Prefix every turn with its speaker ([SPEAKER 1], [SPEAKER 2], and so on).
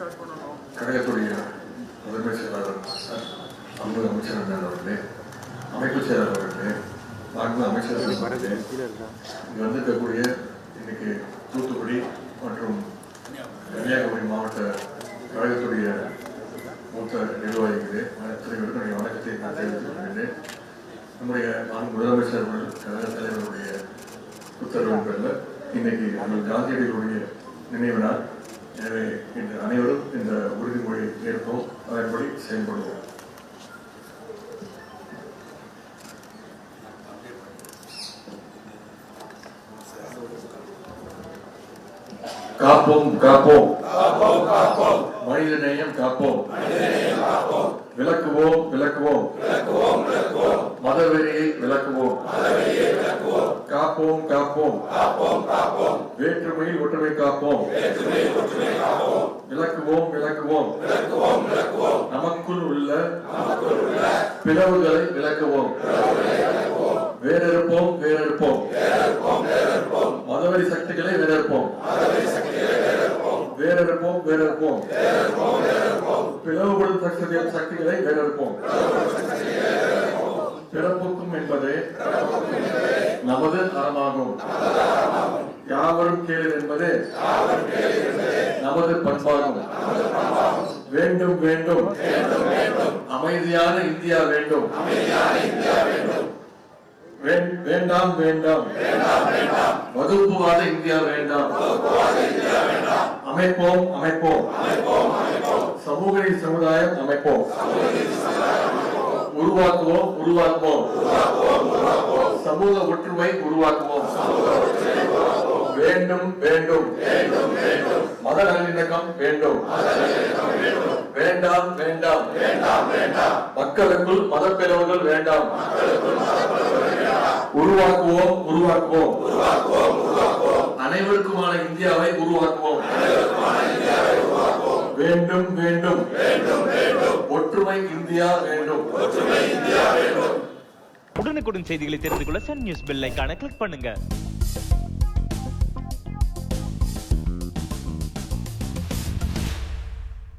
[SPEAKER 1] கழகத்துடைய முதன்மை செயலாளர் அன்பு அமைச்சர் அண்ணன் அவர்களே அமைப்பு செயலாளர் அவர்களே மாண்பு அமைச்சர்கள் அவர்களே இங்கே வந்திருக்கக்கூடிய இன்னைக்கு தூத்துக்குடி மற்றும் கன்னியாகுமரி மாவட்ட கழகத்துடைய மூத்த நிர்வாகிகளே அனைவருக்கும் என்னுடைய வணக்கத்தை நான் தெரிவித்துக் கொள்கிறேன். நம்முடைய மாண்பு முதலமைச்சர் அவர்கள் கழக தலைவருடைய புத்தகங்கள்ல இன்னைக்கு அண்ணல் காந்தியடிகளுடைய நினைவு நாள் எனவே இன்று அனைவரும் இந்த உறுதிமொழி ஏற்போம் அதன்படி செயல்படுவோம். காப்போம் காப்போம். மனித நேயம் காப்போம். விளக்குவோம் விளக்குவோம். மதவெறியை விளக்குவோம். காப்போம் காப்போம். வேற்றுமையில் ஒற்றுமை காப்போம். விளக்குவோம் விளக்குவோம். நமக்குள் உள்ள பிளவுகளை விளக்குவோம். வேறெடுப்போம் வேறெடுப்போம் மதவெறி சக்திகளை வேறெடுப்போம் வேறெடுப்போம் வேறறுப்போம். பிளவுபடும் சக்திகள் சக்திகளை வேறெடுப்போம் பிறப்புக்கும் என்பதே நமது அறமாகும். யாவரும் கேளு என்பது நமது பண்பாகும். வேண்டும் வேண்டும். அமைதியான இந்தியா வேண்டும். வேண்டாம் வேண்டாம். வகுப்புவாத இந்தியா வேண்டாம். அமைப்போம் அமைப்போம். சமூக சமுதாயம் அமைப்போம். உருவாக்குவோம் உருவாக்குவோம். சமூக ஒற்றுமை உருவாக்குவோம். வேண்டும் வேண்டும். மத நல்லிணக்கம் வேண்டும். வேண்டாம். வேண்டாம் மக்களுக்குள் மதப்பிளவுகள் வேண்டாம். உருவாக்குவோம் உருவாக்குவோம். அனைவருக்குமான இந்தியாவை உருவாக்குவோம். வேண்டும். வேண்டும் ஒற்றுமை இந்தியா வேண்டும்.
[SPEAKER 2] உடனுக்குடன் செய்திகளை தெரிந்து கொள்ள சன் நியூஸ் பெல் ஐகானை கிளிக் பண்ணுங்க.